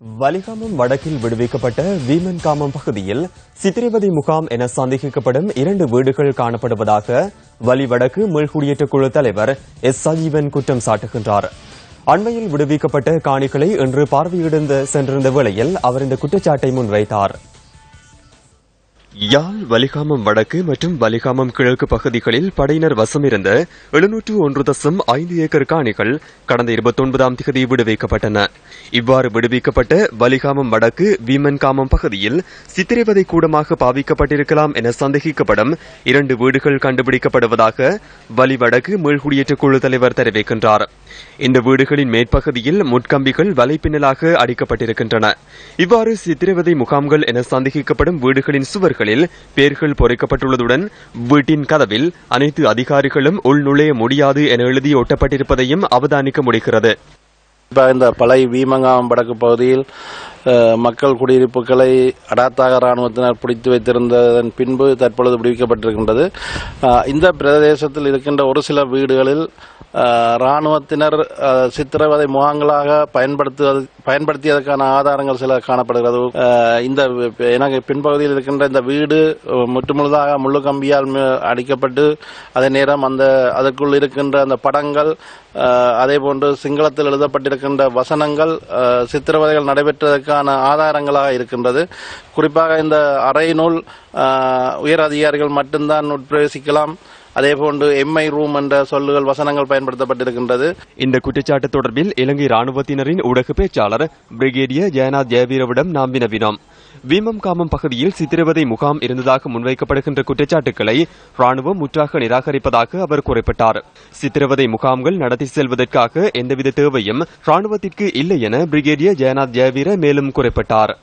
வலிகாமம் வடக்கில் விடுவிக்கப்பட்ட வீமன்காமம் பகுதியில் சித்திரவதை முகாம் என சந்தேகிக்கப்படும் இரண்டு வீடுகள் காணப்படுவதாக வலி வடக்கு மீள்குடியேற்ற குழு தலைவர் எஸ் சஜீவன் குற்றம் சாட்டுகின்றார். அண்மையில் விடுவிக்கப்பட்ட காணிகளை இன்று பார்வையிட சென்றிருந்த வேளையில் அவர் இந்த குற்றச்சாட்டை முன்வைத்தார். யாழ் வலிகாமம் வடக்கு மற்றும் வலிகாமம் கிழக்கு பகுதிகளில் படையினர் வசமிருந்த எழுநூற்று ஒன்று தசம் ஐந்து ஏக்கர் காணிகள் கடந்த இருபத்தொன்பதாம் தேதி விடுவிக்கப்பட்டன. இவ்வாறு விடுவிக்கப்பட்ட வலிகாமம் வடக்கு வீமன்காமம் பகுதியில் சித்திரைவதை கூடமாக பாவிக்கப்பட்டிருக்கலாம் என சந்தேகிக்கப்படும் இரண்டு வீடுகள் கண்டுபிடிக்கப்படுவதாக வலி வடக்கு மீள்குடியேற்ற குழு தலைவர் தெரிவிக்கின்றார். இந்த வீடுகளின் மேற்பகுதியில் முட்கம்பிகள் வலைப்பின்னலாக அடிக்கப்பட்டிருக்கின்றன. இவ்வாறு சித்திரவதை முகாம்கள் என சந்தேகிக்கப்படும் வீடுகளின் சுவர்கள் சுவர்களில் பெயர்கள் பொறிக்கப்பட்டுள்ளதுடன் வீட்டின் கதவில் அனைத்து அதிகாரிகளும் உள்நுழைய முடியாது என எழுதி ஒட்டப்பட்டிருப்பதையும் அவதானிக்க முடிகிறது. இந்த பழைய வீமங்காம் வடக்கு பகுதியில் மக்கள் குடியிருப்புகளை அடாத்தாக ராணுவத்தினர் பிடித்து வைத்திருந்ததன் பின்பு தற்பொழுது விடுவிக்கப்பட்டிருக்கின்றது இந்த பிரதேசத்தில் இருக்கின்ற ஒரு சில வீடுகளில் இராணுவத்தினர் ராணுவத்தினர் சித்திரவதை முகாங்களாக பயன்படுத்துவது பயன்படுத்தியதற்கான ஆதாரங்கள் சில காணப்படுகிறது. இந்த எனக்கு பின்பகுதியில் இருக்கின்ற இந்த வீடு முற்றுமுழுதாக முள்ளு கம்பியால் அடிக்கப்பட்டு அதே நேரம் அந்த அதற்குள் இருக்கின்ற அந்த படங்கள் அதே போன்று சிங்களத்தில் எழுதப்பட்டிருக்கின்ற வசனங்கள் சித்திரவதைகள் நடைபெற்றதற்கான ஆதாரங்களாக இருக்கின்றது. குறிப்பாக இந்த அறையினுள் நூல் உயர் அதிகாரிகள் மட்டும்தான் உட்பிரவேசிக்கலாம். அதே போன்று எம்ஐ ரூம் என்ற சொல்லுகள் வசனங்கள் பயன்படுத்தப்பட்டிருக்கின்றது. இந்த குற்றச்சாட்டு தொடர்பில் இலங்கை ராணுவத்தினரின் ஊடக பேச்சாளர் பிரிகேடியர் ஜெயநாத் ஜெயவீரவிடம் நாம் வினவினோம். வீமம் காமம் பகுதியில் சித்திரவதை முகாம் இருந்ததாக முன்வைக்கப்படுகின்ற குற்றச்சாட்டுகளை ராணுவம் முற்றாக நிராகரிப்பதாக அவர் குறிப்பிட்டார். சித்திரவதை முகாம்கள் நடத்தி செல்வதற்காக எந்தவித தேவையும் ராணுவத்திற்கு இல்லை என பிரிகேடியர் ஜெயநாத் ஜெயவீர மேலும் குறிப்பிட்டார்.